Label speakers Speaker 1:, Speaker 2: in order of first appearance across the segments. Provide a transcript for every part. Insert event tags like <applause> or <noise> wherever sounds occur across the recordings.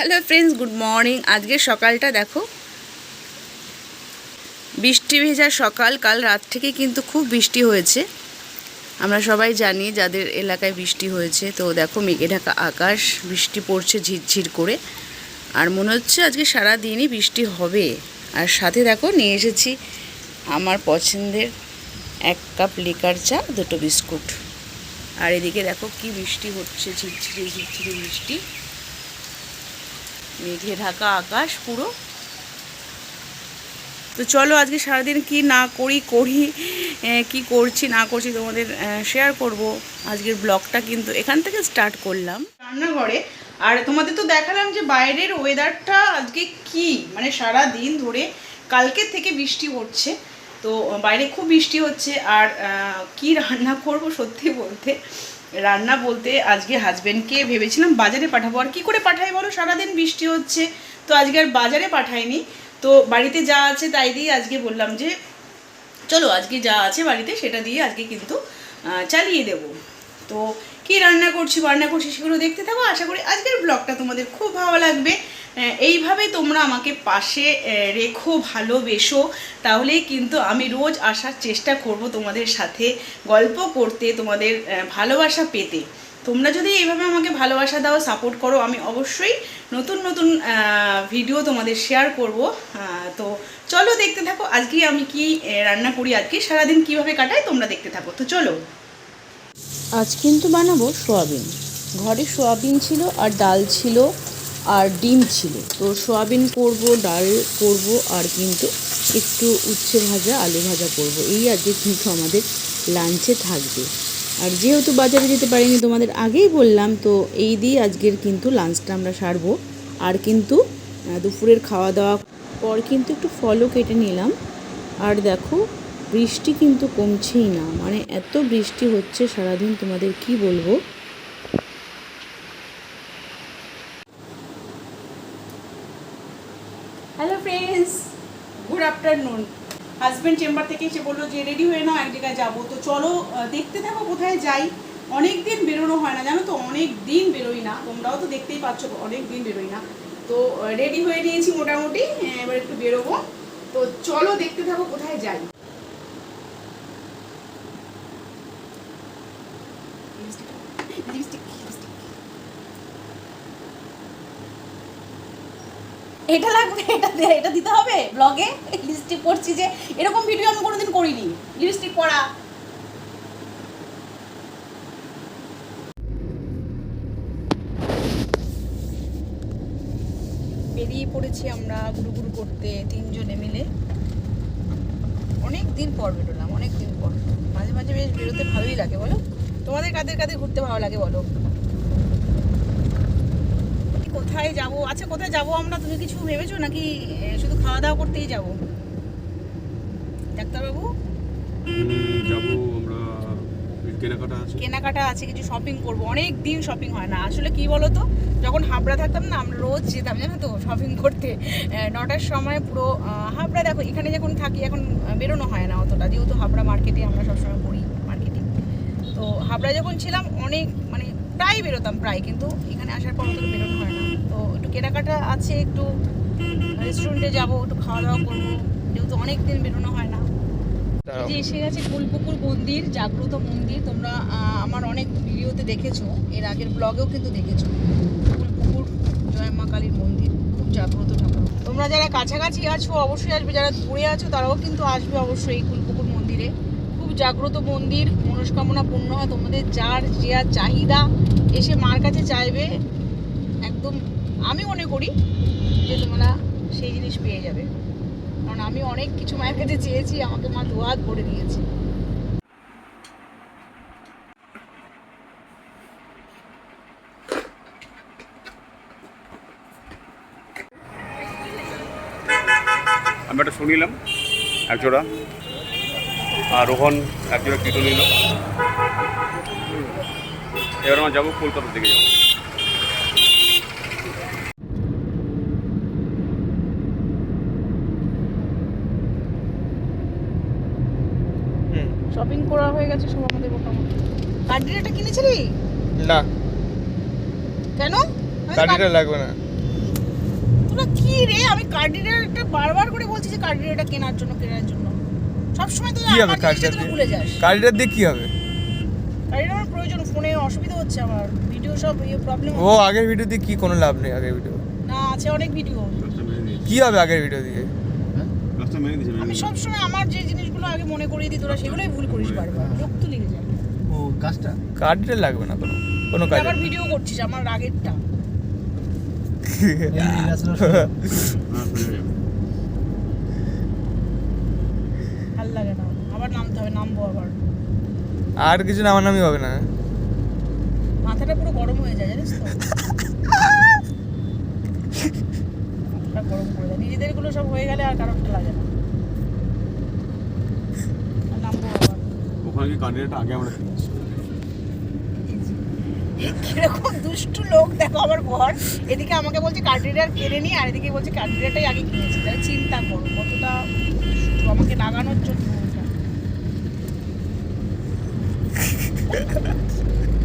Speaker 1: Hello friends, good morning. আজকে সকালটা দেখো, বৃষ্টি ভেজা সকাল, কাল রাত থেকে কিন্তু খুব বৃষ্টি হয়েছে। আমরা সবাই জানি যাদের এলাকায় বৃষ্টি হয়েছে, তো দেখো মেঘে ঢাকা আকাশ, বৃষ্টি পড়ছে ঝিরঝির করে। আর মনে হচ্ছে আজকে সারা দিনই বৃষ্টি হবে। আর সাথে দেখো নিয়ে এসেছি আমার পছন্দের এক কাপ লিকার চা, দুটো বিস্কুট। আর এদিকে দেখো কি বৃষ্টি হচ্ছে, ঝিরঝিরে ঝিরঝিরে বৃষ্টি। মেঘে ঢাকা আকাশ পুরো। তো চলো আজকে সারাদিন কি না করি করি কি করছি, না করছি তোমাদের শেয়ার করব। আজকের ব্লগটা কিন্তু এখান থেকে স্টার্ট করলাম। রান্নাঘরে, আর তোমাদের তো দেখালাম যে বাইরের ওয়েদারটা আজকে কি? মানে সারা দিন ধরে কালকে থেকে বৃষ্টি হচ্ছে তো বাইরে খুব বৃষ্টি হচ্ছে, আর কি রান্না করব সত্যি বলতে? রান্না বলতে আজকে হাজব্যান্ডকে ভেবেছিলাম বাজারে পাঠাবো। আর কী করে পাঠাই বলো? সারাদিন বৃষ্টি হচ্ছে, তো আজকে আর বাজারে পাঠাইনি। তো বাড়িতে যা আছে তাই দিয়ে আজকে বললাম যে, চলো আজকে যা আছে বাড়িতে সেটা দিয়ে আজকে কিন্তু চালিয়ে দেব। তো কি রান্না করছি, বান্না করছি সেগুলো দেখতে থাকো। আশা করি আজকের ব্লগটা তোমাদের খুব ভালো লাগবে। এইভাবে তোমরা আমাকে পাশে রেখো, ভালোবেসো। তাহলেই কিন্তু আমি রোজ আসার চেষ্টা করব তোমাদের সাথে গল্প করতে, তোমাদের ভালোবাসা পেতে। তোমরা যদি এইভাবে আমাকে ভালোবাসা দাও সাপোর্ট করো, আমি অবশ্যই নতুন নতুন ভিডিও তোমাদের শেয়ার করব। তো চলো দেখতে থাকো আজকে আমি কি রান্না করি, আজকে সারাদিন কীভাবে কাটাই, তোমরা দেখতে থাকো। তো চলো।
Speaker 2: আজ কিন্তু বানাবো সোয়াবিন। ঘরে সোয়াবিন ছিল আর ডাল ছিল আর ডিম ছিল। তো সোয়াবিন করব, ডাল করব আর কিন্তু একটু উচ্ছে ভাজা, আলু ভাজা করব। এই আজকে কিন্তু আমাদের লাঞ্চে থাকবে। আর যেহেতু বাজারে যেতে পারিনি তোমাদের আগেই বললাম, তো এই দিয়ে আজকের কিন্তু লাঞ্চটা আমরা সারবো। আর কিন্তু দুপুরের খাওয়া দাওয়া পর কিন্তু একটু ফলও কেটে নিলাম। আর দেখো, বৃষ্টি কিন্তু কমছেই না। মানে এত বৃষ্টি হচ্ছে সারাদিন, তোমাদের কি বলব
Speaker 1: hello friends good afternoon husband chamber থেকে এসে বলল যে রেডি হয়ে নাও এক জায়গায় যাব। তো চলো দেখতে থাকো কোথায় যাই। অনেক দিন বেরোনো হয় না, জানো তো? অনেক দিন বেরোই না। তোমরাও তো দেখতেই পাচ্ছ, অনেক দিন বেরোই না। তো রেডি হয়ে নিয়েছি মোটামুটি। এবার একটু বেরোবো। তো চলো দেখতে থাকো কোথায় যাই। এটা লাগবে, এটা এটা দিতে হবে। ব্লগে লিপস্টিক পরছি যে, এরকম ভিডিও আমি কোনোদিন করিনি। লিপস্টিক পরা। বেরিয়ে পড়েছি আমরা গুরু গুরু করতে তিনজনে মিলে। অনেক দিন পর বেরোলাম অনেক দিন পর। মাঝে মাঝে বেশ বেরোতে ভালোই লাগে, বলো? তোমাদের কাদের কাদের ঘুরতে ভালো লাগে, বলো? কোথায় যাব? আচ্ছা কোথায় যাব আমরা? তুমি কিছু ভেবেছো নাকি শুধু খাওয়া দাওয়া করতেই যাব? ডাক্তারবাবু?
Speaker 3: হুম, আমরা কেনাকাটা আছে।
Speaker 1: কেনাকাটা আছে কিছু শপিং করব। অনেক দিন শপিং হয় না। আসলে কি বলো তো যখন হাবড়া থাকতাম না আমরা রোজ যেতাম জানো তো শপিং করতে। নটার সময় পুরো হাবড়া দেখো এখানে যখন থাকি এখন বেরোনো হয় না অতটা। যেহেতু হাবড়া মার্কেটে আমরা সবসময় করি মার্কেটিং তো হাবড়া যখন ছিলাম অনেক মানে প্রায় বেরোতাম প্রায় কিন্তু এখানে আসার পর অতটা বেরোনো হয় না। তো একটু কেনাকাটা আছে একটু রেস্টুরেন্টে যাব একটু খাওয়া দাওয়া করব। যেহেতু অনেক দিন বেরোনো হয় না। এই যে এসে গেছে কুলপুকুর মন্দির জাগ্রত মন্দির। তোমরা আমার অনেক ভিডিওতে দেখেছ এর আগের ব্লগেও কিন্তু দেখেছ। কুলপুকুর জয় মা কালীর মন্দির খুব জাগ্রত ঠাকুর। তোমরা যারা কাছাকাছি আছো অবশ্যই আসবে। যারা দূরে আছো তারাও কিন্তু আসবে অবশ্যই এই কুলপুকুর মন্দিরে। খুব জাগ্রত মন্দির, মনস্কামনা পূর্ণ হয়, তোমাদের যার যা চাহিদা এসে মার কাছে চাইবে, একদম আমি মনে করি যে তোমরা সেই জিনিস পেয়ে যাবে। কারণ আমি অনেক কিছু মায়ের কাছে চেয়েছি, আমাকে মা দুহাত ভরে দিয়েছে।
Speaker 3: আমি একটা শুনিলাম একজোড়া আর রোহন একজোড়া কিটো নিল। এবার আমরা যাব কলকাতার দিকে যাব।
Speaker 1: শপিং করা হয়ে গেছে সব আমাদের মোটামুটি। কার্ডিনাটা কিনেছিলি?
Speaker 4: না।
Speaker 1: কেন? তো
Speaker 4: লাগবে না।
Speaker 1: জিনিসগুলো কি রে? আমি কার্ডিনেটরটা বারবার করে বলছি যে কার্ডিনেটরটা কেনার জন্য কেনার জন্য। সবসময় তো
Speaker 4: কি হবে কার্ডটা
Speaker 1: যাস।
Speaker 4: কার্ডটা দিয়ে কি হবে?
Speaker 1: কার্ডিনেটর আমার প্রয়োজন ফোনে অসুবিধা হচ্ছে আমার। ভিডিও সব ইয়ে প্রবলেম
Speaker 4: ও আগের ভিডিও দিয়ে কি কোনো লাভ নেই আগের ভিডিও
Speaker 1: না আছে অনেক ভিডিও
Speaker 4: কি হবে আগের ভিডিও দিয়ে?
Speaker 1: আমি সবসময় আমার যে জিনিসগুলো আগে মনে করিয়ে দিই তোরা সেগুলোই ভুল করিস বারবার। বিরক্ত লেগে যায়।
Speaker 5: ও গাছটা
Speaker 4: কার্ডটা লাগবে না কোনো কোনো কাজ।
Speaker 1: আবার ভিডিও করছিস আমার আগেরটা <laughs>
Speaker 5: এই গাছটা
Speaker 3: হ্যাঁ ফেলে যাবে
Speaker 1: ভালো লাগে না। আবার নামতে হবে নামবো আবার।
Speaker 4: আর কিছু নামানামি হবে না।
Speaker 1: মাথাটা পুরো গরম হয়ে যায় জানিস তো? গরম করে যায় নিজেদেরগুলো সব হয়ে গেলে আর কারণটা লাগে না। নামবো আবার।
Speaker 3: ওখানে কি কার্ডিনেটটা আগে আমরা
Speaker 1: কীরকম দুষ্টু লোক দেখো আমার এদিকে আমাকে বলছে কার্ডিডার কেড়ে নি আর এদিকে বলছে কার্ডিডারটাই আগে কিনেছি। তাহলে চিন্তা করো। কতটা দুষ্টু আমাকে লাগানোর জন্য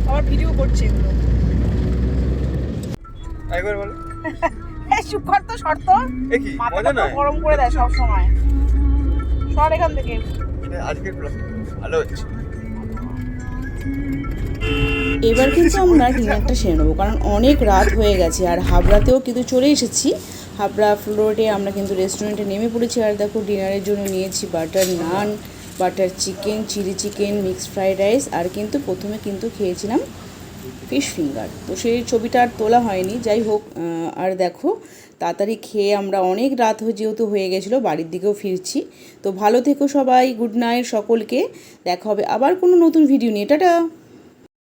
Speaker 1: আবার ভিডিও করছে এগুলো।
Speaker 4: একবার বলো।
Speaker 1: চুপ কর তো শর্ত। মাথাটা
Speaker 4: মজা
Speaker 1: তো
Speaker 4: নয়?
Speaker 1: গরম করে দেয় সব সময় সর এখান থেকে।
Speaker 4: আজকের ব্লগ ভালো হচ্ছে।
Speaker 2: এবার কিন্তু আমরা ডিনারটা সেরে নেব কারণ অনেক রাত হয়ে গেছে আর হাবড়াতেও কিন্তু চলে এসেছি। হাবড়া ফ্লোরে আমরা কিন্তু রেস্টুরেন্টে নেমে পড়েছি। আর দেখো ডিনারের জন্য নিয়েছি butter naan butter chicken chilli chicken mixed fried rice আর কিন্তু প্রথমে কিন্তু খেয়েছিলাম ফিশ ফিঙ্গার তো সেই ছবিটা আর তোলা হয়নি। যাই হোক আর দেখো, তাড়াতাড়ি খেয়ে আমরা অনেক রাত যেহেতু হয়ে গেছিল, বাড়ির দিকেও ফিরছি। তো ভালো থেকো সবাই গুড নাইট সকলকে। দেখা হবে আবার কোনো নতুন ভিডিও নিয়ে। টাটা!